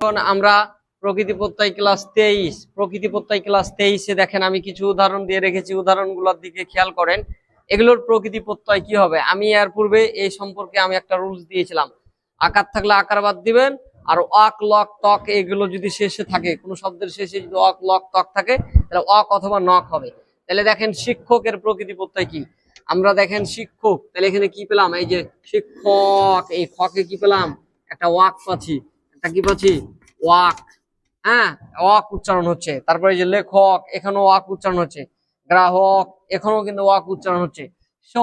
এখন আমরা প্রকৃতি প্রত্যয় ক্লাস তেইশ, প্রকৃতি প্রত্যয় ক্লাস তেইশে দেখেন আমি কিছু উদাহরণ দিয়ে রেখেছি, উদাহরণগুলোর দিকে খেয়াল করেন। এগুলোর প্রকৃতি প্রত্যয় কি হবে? আমি এর পূর্বে এই সম্পর্কে আমি একটা রুলস দিয়েছিলাম। আকার থাকলে আকার বাদ দিবেন, আর অক, লক তক এগুলো যদি শেষে থাকে, কোনো শব্দের শেষে যদি অক, লক তক থাকে, তাহলে অক অথবা নক হবে। তাহলে দেখেন শিক্ষকের প্রকৃতি প্রত্যয় কি? আমরা দেখেন শিক্ষক, তাহলে এখানে কি পেলাম? এই যে শিক্ষক, এই খকে কি পেলাম? একটা ওয়াক পাচ্ছি একটা কি পাচ্ছি ওয়াক। হ্যাঁ ওয়াক উচ্চারণ হচ্ছে। তারপরে যে লেখক, এখানেও ওয়াক উচ্চারণ হচ্ছে। গ্রাহক, এখানেও কিন্তু ওয়াক উচ্চারণ হচ্ছে। সো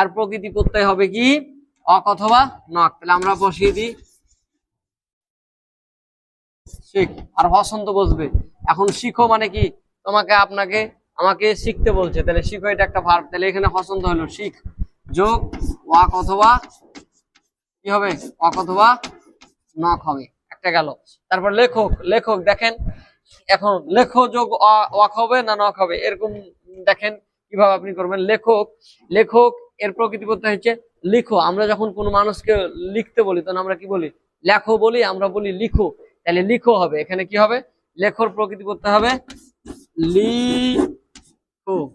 এর প্রকৃতি প্রত্যয় হবে কি? অক অথবা নক। তাহলে আমরা বসিয়ে দিই। শিখ। আর বসন্ত বসবে। এখন শিখো মানে কি? তোমাকে, আপনাকে, আমাকে শিখতে বলছে। তাহলে শিখো এটা একটা ভার্ব তাহলে এখানে হসন্ত হলো শিখ। যোগ, ওয়াক অথবা কি হবে? ওয়াক অথবা নক হবে। একটা গেল। তারপর লেখক লেখক দেখেন, এখন লেখো যোগ অ- ওয়াক হবে না নক হবে? এরকম দেখেন কীভাবে আপনি করবেন। লেখক লেখক এর প্রকৃতি করতে হচ্ছে লিখো। আমরা যখন কোনো মানুষকে লিখতে বলি, তখন আমরা কি বলি? লেখো বলি, আমরা বলি লিখো। তাহলে লিখো হবে। এখানে কি হবে? লেখোর প্রকৃতি করতে হবে লিখো।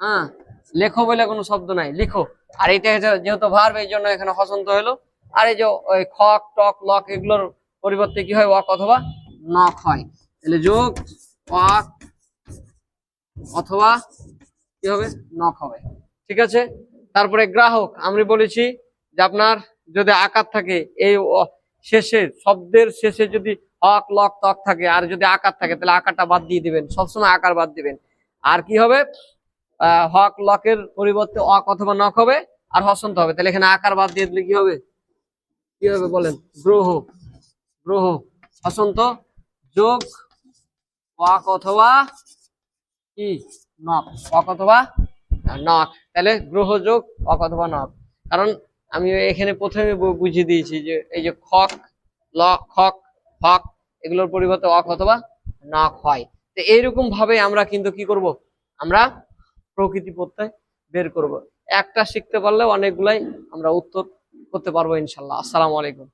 হ্যাঁ লেখো বলে কোনো শব্দ নাই, লিখো। আর হচ্ছে যেহেতু ভার্ব, এই জন্য এখানে হসন্ত হলো। আর এই যে খক, টক, লক, এগুলোর পরিবর্তে কি হয়? ওয়াক অথবা নক হয়। তাহলে যোগ, ওয়াক অথবা কি হবে? নক হবে। ঠিক আছে? তারপরে গ্রাহক, আমি বলেছি যে আপনার যদি আকার থাকে, এই শেষে, শব্দের শেষে যদি হক, লক তক থাকে, আর যদি আকার থাকে, তাহলে আকারটা বাদ দিয়ে দিবেন। সবসময় আকার বাদ দিবেন। আর কি হবে? হক, লকের পরিবর্তে অক অথবা নক হবে, আর হসন্ত হবে। তাহলে এখানে আকার বাদ দিয়ে দিলে কি হবে? কি হবে বলেন? গ্রহ। গ্রহ হসন্ত যোগ, ওয়াক অথবা কি? নক। ওয়াক অথবা নক। তাহলে গ্রহ যোগ, ওয়াক অথবা নক। কারণ আমি এখানে প্রথমে বুঝিয়ে দিয়েছি যে এই যে খক ল খক, হক, এগুলোর পরিবর্তে অক অথবা নক হয়। তো এইরকম ভাবে আমরা কিন্তু কি করব? আমরা প্রকৃতি প্রত্যয় বের করব। একটা শিখতে পারলে অনেকগুলাই আমরা উত্তর করতে পারব ইনশাল্লাহ। আসসালামু আলাইকুম।